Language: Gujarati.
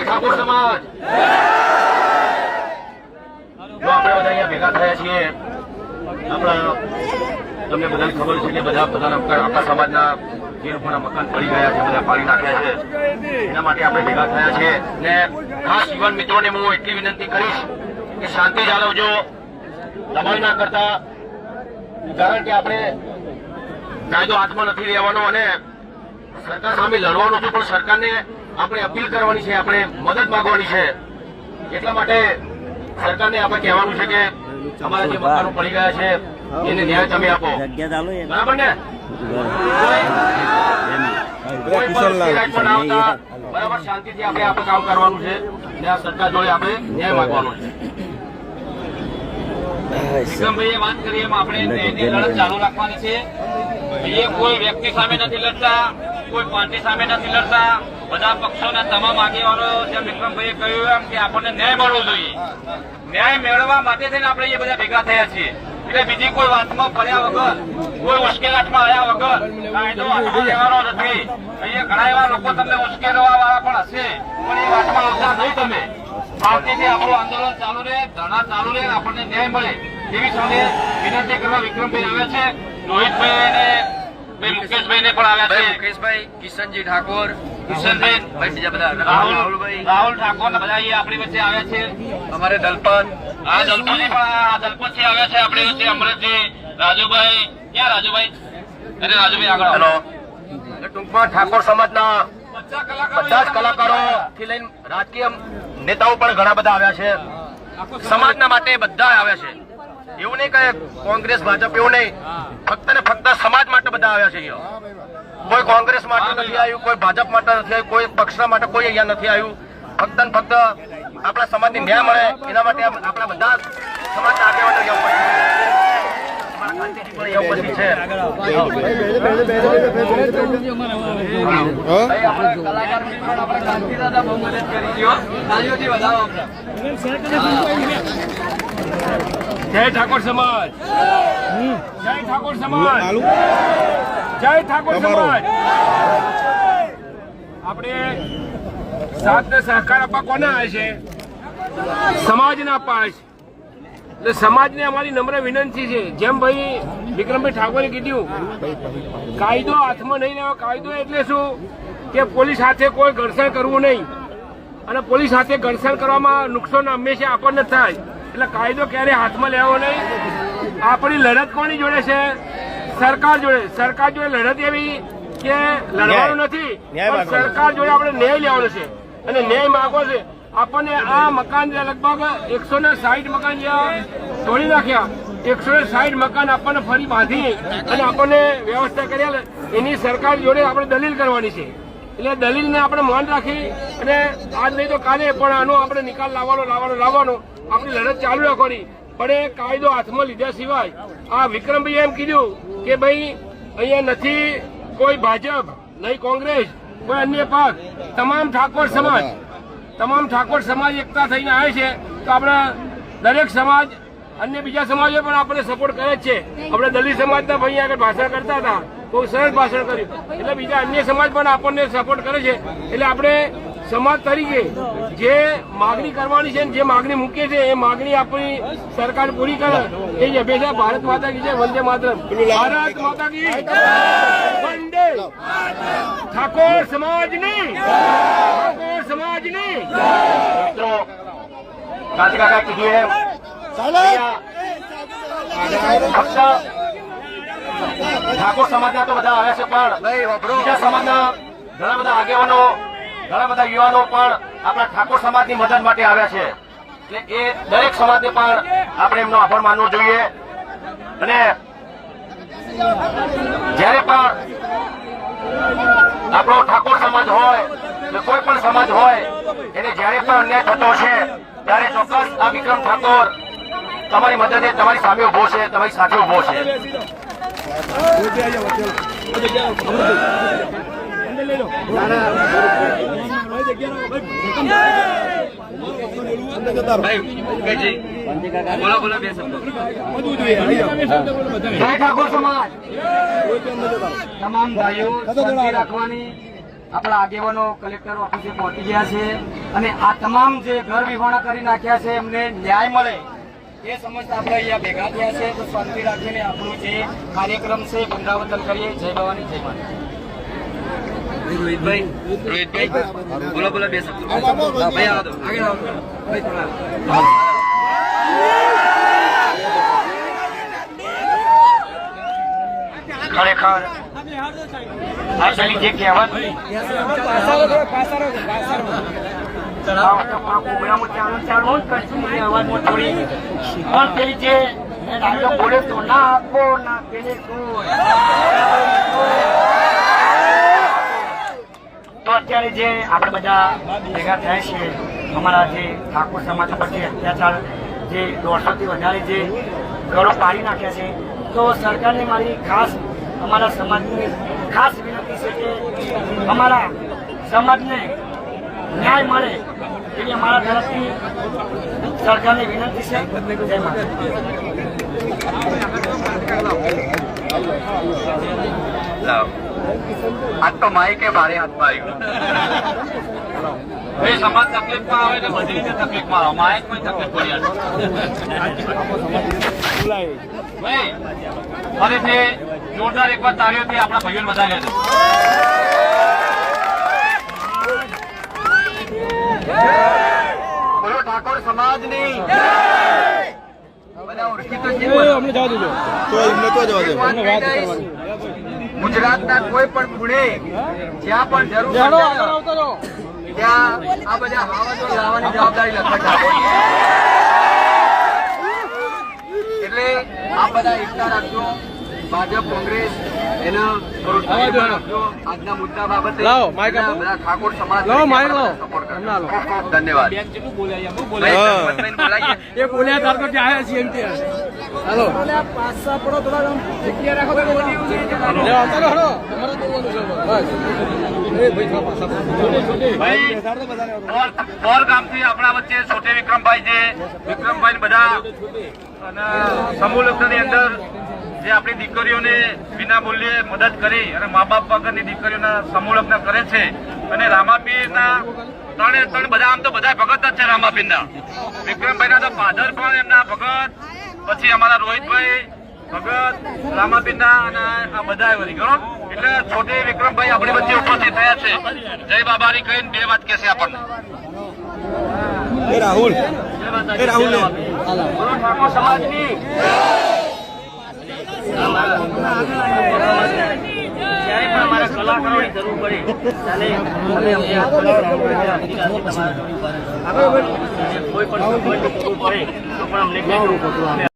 ઠાકોર સમાજ આપણે બધા અહીંયા ભેગા થયા છીએ. આપણા તમને બધાને ખબર છે કે બધા બધાના આપણા સમાજના જે લોકોના મકાન પડી ગયા છે. બધા પાડી નાખ્યા છે. એના માટે આપણે ભેગા થયા છે ને ખાસ યુવાન મિત્રોને હું એટલી વિનંતી કરીશ કે શાંતિ જાળવજો. દબાણ ના કરતા, કારણ કે આપણે કાયદો હાથમાં નથી લેવાનો અને સરકાર સામે લડવાનું છે પણ સરકારને આપણે અપીલ કરવાની છે આપણે મદદ માંગવાની છે. એટલા માટે સરકારને આપણે કહેવાનું છે કે અમારા જે મકાનો પડી ગયા છે એને ન્યાય તમે આપો. બરાબર ને? બરાબર શાંતિથી આપણે આપણે કામ કરવાનું છે ને આ સરકાર જોડે આપણે ન્યાય માંગવાનો છે. વિક્રમભાઈએ વાત કરી એમ આપણે લડત ચાલુ રાખવાની છે. એ કોઈ વ્યક્તિ સામે નથી લડતા, કોઈ પાર્ટી સામે નથી લડતા. બધા પક્ષોના તમામ આગેવાનો જેમ વિક્રમભાઈએ કહ્યું એમ કે આપણને ન્યાય મળવો જોઈએ. ન્યાય મેળવવા માટે થઈને આપણે એ બધા ભેગા થયા છીએ. એટલે બીજી કોઈ વાતમાં પડ્યા વગર, કોઈ ઉશ્કેરાટમાં આવ્યા વગર કાયદો હાથમાં લેવાનો નથી. અહીંયા ઘણા એવા લોકો તમને મુશ્કેલવા વાળા પણ હશે, પણ એ વાતમાં આવતા નહીં તમે. શાંતિથી આપણું આંદોલન ચાલુ રહે, ધરણા ચાલુ રહે, આપણને ન્યાય મળે. એવી સૌને વિનંતી કરવા વિક્રમભાઈ આવે છે. રોહિતભાઈ અને મુકેશભાઈ ને પણ આવ્યા છે. મુકેશભાઈ કિશનજી ઠાકોર કિશનબેન ભાઈ બીજા બધા રાહુલ રાહુલભાઈ. રાહુલ ઠાકોર બધા અહીંયા આપણી વચ્ચે આવ્યા છે. અમારે દલપત. આ દલપત પણ આ દલપતજી આવ્યા છે આપણી વચ્ચે અમૃતજી રાજુભાઈ ક્યાં રાજુભાઈ? અરે રાજુભાઈ આગળ હેલો. ટૂંકમાં ઠાકોર સમાજના બધા જ કલાકારો થી લઈને રાજકીય નેતાઓ પણ ઘણા બધા આવ્યા છે. સમાજના માટે બધા આવ્યા છે. એવું નહીં કે કોંગ્રેસ ભાજપ એવું નહીં. ફક્ત ને ફક્ત સમાજ માટે બધા આવ્યા છે અહીંયા. કોઈ કોંગ્રેસ માટે નથી આવ્યું કોઈ ભાજપ માટે નથી આવ્યું કોઈ પક્ષના માટે કોઈ અહીંયા નથી આવ્યું. ફક્ત ને ફક્ત આપણા સમાજની ન્યાય મળે એના માટે આપણા બધા જ સમાજના આગેવાનો ઉપસ્થિત છે. કલાકાર મિત્રો આપણે કાંતિદાદા બહુ મદદ કરી છે હો. તાળીઓથી વધાવો આપણે. જય ઠાકોર સમાજ. જય ઠાકોર સમાજ. જય ઠાકોર સમાજ. આપણે સાથ ને સહકાર આપવા કોના આવે છે સમાજને પાસ એટલે સમાજને અમારી નમ્ર વિનંતી છે. જેમ ભાઈ વિક્રમભાઈ ઠાકોરે કીધું કાયદો હાથમાં નહીં લેવો કાયદો એટલે શું? કે પોલીસ સાથે કોઈ ઘર્ષણ કરવું નહીં. અને પોલીસ સાથે ઘર્ષણ કરવામાં નુકસાન હંમેશા આપણને થાય. એટલે કાયદો ક્યારે હાથમાં લેવો નહીં. આપણી લડત કોની જોડે છે? સરકાર જોડે. સરકાર જોડે લડત એવી કે લડવાનું નથી પણ સરકાર જોડે આપણે ન્યાય લેવાનો છે અને ન્યાય માંગવો છે. આપણને આ મકાન જે લગભગ એકસો ને સાહીઠ મકાન જ્યાં તોડી નાખ્યા એકસો ને સાહીઠ મકાન આપણને ફરી બાંધી અને આપણને વ્યવસ્થા કર્યા એની સરકાર જોડે આપણે દલીલ કરવાની છે. એટલે દલીલને આપણે માન રાખી અને આજ નહીં તો કાલે પણ આનો આપણે નિકાલ લાવવાનો લાવવાનો લાવવાનો. આપણી લડત ચાલુ રાખવાની. પણ એ કાયદો હાથમાં લીધા સિવાય આ વિક્રમભાઈ એમ કીધું કે ભાઈ, અહીંયા નથી કોઈ ભાજપ, નહીં કોંગ્રેસ, કોઈ અન્ય પક્ષ તમામ ઠાકોર સમાજ, તમામ ઠાકોર સમાજ એકતા થઈને આવે છે. તો આપણે દરેક સમાજ, અન્ય બીજા સમાજો પણ આપણને સપોર્ટ કરે જ છે. આપણે દલિત સમાજના ભાઈ આગળ ભાષણ કરતા હતા. બહુ સરસ ભાષણ કર્યું. એટલે બીજા અન્ય સમાજ પણ આપણને સપોર્ટ કરે છે. એટલે આપણે સમાજ તરીકે જે માગણી કરવાની છે જે માગણી મૂકીએ છે એ માગણી આપણી સરકાર પૂરી કરે. એ જ અપેક્ષા ભારત માતા કી છે વંદે માતરમ. ભારત માતા કી વંદે ઠાકોર સમાજની. ઠાકોર સમાજની. મિત્રો કાકા કીધું એમ. ફક્ત ઠાકોર સમાજના તો બધા આવ્યા છે પણ બીજા સમાજના ઘણા બધા આગેવાનો ઘણા બધા યુવાનો પણ આપણા ઠાકોર સમાજની મદદ માટે આવ્યા છે. એટલે એ દરેક સમાજને પણ આપણે એમનો આભાર માનવો જોઈએ. અને જ્યારે પણ આપણો ઠાકોર સમાજ હોય કે કોઈ પણ સમાજ હોય, એને જ્યારે પણ અન્યાય થતો છે ત્યારે ચોક્કસ આ વિક્રમ ઠાકોર તમારી મદદે તમારી સામે ઊભો છે, તમારી સાથે ઊભો છે. તમામ ભાઈઓ રાખવાની આપણા આગેવાનો કલેક્ટર ઓફિસે પહોંચી ગયા છે અને આ તમામ જે ઘર વિહોણા કરી નાખ્યા છે એમને ન્યાય મળે એ સમજતા આપણે અહીંયા ભેગા થયા છે તો શાંતિ રાખીને આપણું જે કાર્યક્રમ છે પુનરાવર્તન કરીએ જય ભવાની, જય માતા રોહિતભાઈ રોહિતભાઈ, બોલો બોલો, બે શબ્દો. ભાઈ આવો આગળ આવો. ભાઈ ખરેખર પેલી જે કહેવત પણ પેલી જે તો ના આપો, ના પેલે કોઈ. તો અત્યારે જે આપણે બધા ભેગા થયા છીએ, અમારા જે ઠાકોર સમાજ પર જે અત્યાચાર, જે દોઢસોથી વધારે જે ઘરો પાડી નાખ્યા છે, તો સરકારને મારી ખાસ, અમારા સમાજની ખાસ વિનંતી છે કે અમારા સમાજને ન્યાય મળે એવી અમારા તરફથી સરકારને વિનંતી છે. જય આજ તો માઇકે ભારે હાથમાં આવ્યું. એ સમાજ તકલીફમાં આવે એટલે બધી રીતે તકલીફમાં આવે. માઇકમાં તકલીફ પડી આવે તે જોરદાર એકવાર તાળીઓથી આપણા ભાઈઓને વધારે છે બોલો ઠાકોર સમાજની. બધા ઓળખી તો ગુજરાતના કોઈ પણ ખૂણે જ્યાં પણ જરૂર ત્યાં આ બધા હાવજો લાવવાની જવાબદારી લખતા એટલે આ બધા એકતા રાખજો. ભાજપ કોંગ્રેસ એનો આજના મુદ્દા બાબતે ઠાકોર સમાજ. ખૂબ ખૂબ ધન્યવાદ. એ બોલ્યા તાર તો ક્યાં છીએ હાલો. ભાઈ ઓર- ઓર ગામથી આપણા વચ્ચે છોટે વિક્રમભાઈ છે. વિક્રમભાઈ બધા અને સમૂહ લગ્નની અંદર જે આપણી દીકરીઓને વિના મૂલ્યે મદદ કરી અને મા બાપ વગરની દીકરીઓના સમૂહ લગ્ન કરે છે અને રામાપીરના ત્રણે ત્રણ બધા, આમ તો બધા ભગત જ છે રામાપીરના. વિક્રમભાઈના તો ફાધર પણ એમના ભગત પછી અમારા રોહિતભાઈ ભગત રામાપિંડા અને આ બધા વળી ગણો? એટલે છોટે વિક્રમભાઈ આપણી વચ્ચે ઉપસ્થિત થયા છે. જય બાબાની કહીને બે વાત કહેશે આપણને. રાહુલ. ઠાકોર સમાજની. જ્યારે કલાકારોની જરૂર પડે કોઈ પણ પડે તો પણ અમને કહેજો. અમે